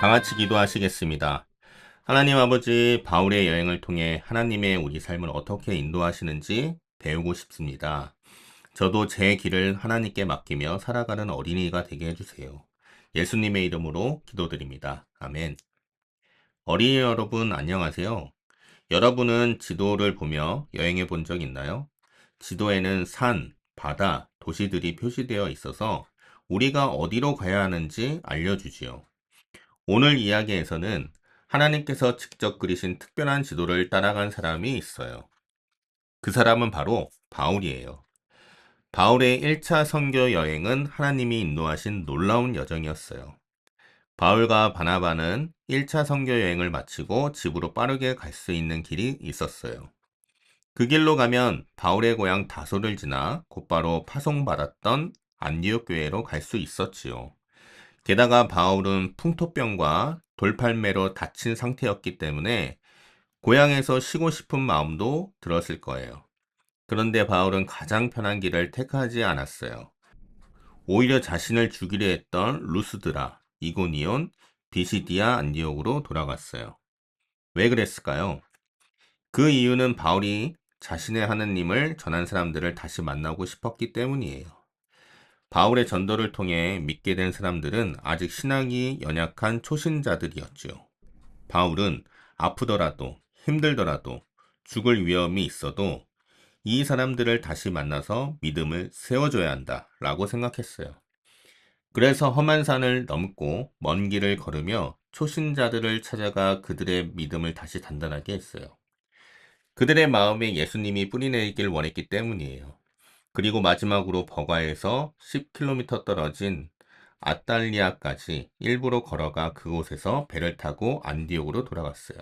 다 같이 기도하시겠습니다. 하나님 아버지, 바울의 여행을 통해 하나님의 우리 삶을 어떻게 인도하시는지 배우고 싶습니다. 저도 제 길을 하나님께 맡기며 살아가는 어린이가 되게 해주세요. 예수님의 이름으로 기도드립니다. 아멘. 어린이 여러분, 안녕하세요. 여러분은 지도를 보며 여행해 본 적 있나요? 지도에는 산, 바다, 도시들이 표시되어 있어서 우리가 어디로 가야 하는지 알려주지요. 오늘 이야기에서는 하나님께서 직접 그리신 특별한 지도를 따라간 사람이 있어요. 그 사람은 바로 바울이에요. 바울의 1차 선교 여행은 하나님이 인도하신 놀라운 여정이었어요. 바울과 바나바는 1차 선교 여행을 마치고 집으로 빠르게 갈 수 있는 길이 있었어요. 그 길로 가면 바울의 고향 다소를 지나 곧바로 파송받았던 안디옥 교회로 갈 수 있었지요. 게다가 바울은 풍토병과 돌팔매로 다친 상태였기 때문에 고향에서 쉬고 싶은 마음도 들었을 거예요. 그런데 바울은 가장 편한 길을 택하지 않았어요. 오히려 자신을 죽이려 했던 루스드라, 이고니온, 비시디아 안디옥으로 돌아갔어요. 왜 그랬을까요? 그 이유는 바울이 자신의 하느님을 전한 사람들을 다시 만나고 싶었기 때문이에요. 바울의 전도를 통해 믿게 된 사람들은 아직 신앙이 연약한 초신자들이었지요. 바울은 아프더라도 힘들더라도 죽을 위험이 있어도 이 사람들을 다시 만나서 믿음을 세워줘야 한다 라고 생각했어요. 그래서 험한 산을 넘고 먼 길을 걸으며 초신자들을 찾아가 그들의 믿음을 다시 단단하게 했어요. 그들의 마음에 예수님이 뿌리내리길 원했기 때문이에요. 그리고 마지막으로 버가에서 10km 떨어진 아탈리아까지 일부러 걸어가 그곳에서 배를 타고 안디옥으로 돌아갔어요.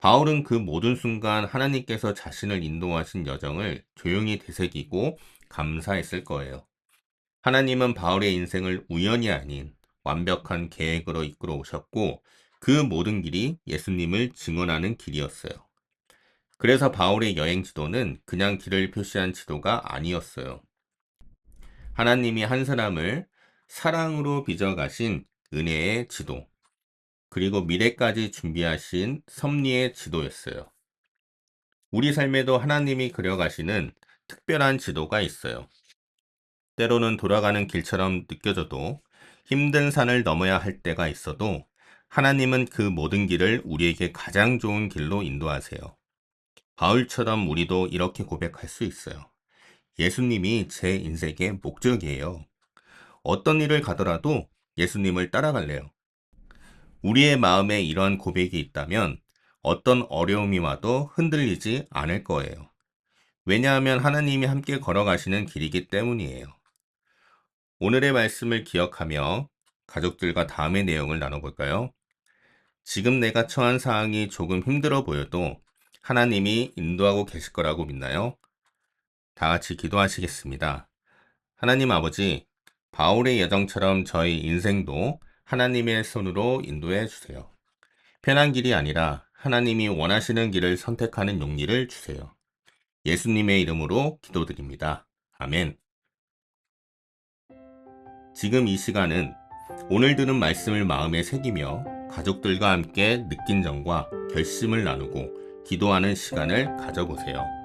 바울은 그 모든 순간 하나님께서 자신을 인도하신 여정을 조용히 되새기고 감사했을 거예요. 하나님은 바울의 인생을 우연이 아닌 완벽한 계획으로 이끌어 오셨고 그 모든 길이 예수님을 증언하는 길이었어요. 그래서 바울의 여행 지도는 그냥 길을 표시한 지도가 아니었어요. 하나님이 한 사람을 사랑으로 빚어가신 은혜의 지도, 그리고 미래까지 준비하신 섭리의 지도였어요. 우리 삶에도 하나님이 그려가시는 특별한 지도가 있어요. 때로는 돌아가는 길처럼 느껴져도 힘든 산을 넘어야 할 때가 있어도 하나님은 그 모든 길을 우리에게 가장 좋은 길로 인도하세요. 바울처럼 우리도 이렇게 고백할 수 있어요. 예수님이 제 인생의 목적이에요. 어떤 일을 가더라도 예수님을 따라갈래요. 우리의 마음에 이러한 고백이 있다면 어떤 어려움이 와도 흔들리지 않을 거예요. 왜냐하면 하나님이 함께 걸어가시는 길이기 때문이에요. 오늘의 말씀을 기억하며 가족들과 다음의 내용을 나눠볼까요? 지금 내가 처한 상황이 조금 힘들어 보여도 하나님이 인도하고 계실 거라고 믿나요? 다 같이 기도하시겠습니다. 하나님 아버지, 바울의 여정처럼 저희 인생도 하나님의 손으로 인도해 주세요. 편한 길이 아니라 하나님이 원하시는 길을 선택하는 용기를 주세요. 예수님의 이름으로 기도드립니다. 아멘. 지금 이 시간은 오늘 들은 말씀을 마음에 새기며 가족들과 함께 느낀 점과 결심을 나누고 기도하는 시간을 가져보세요.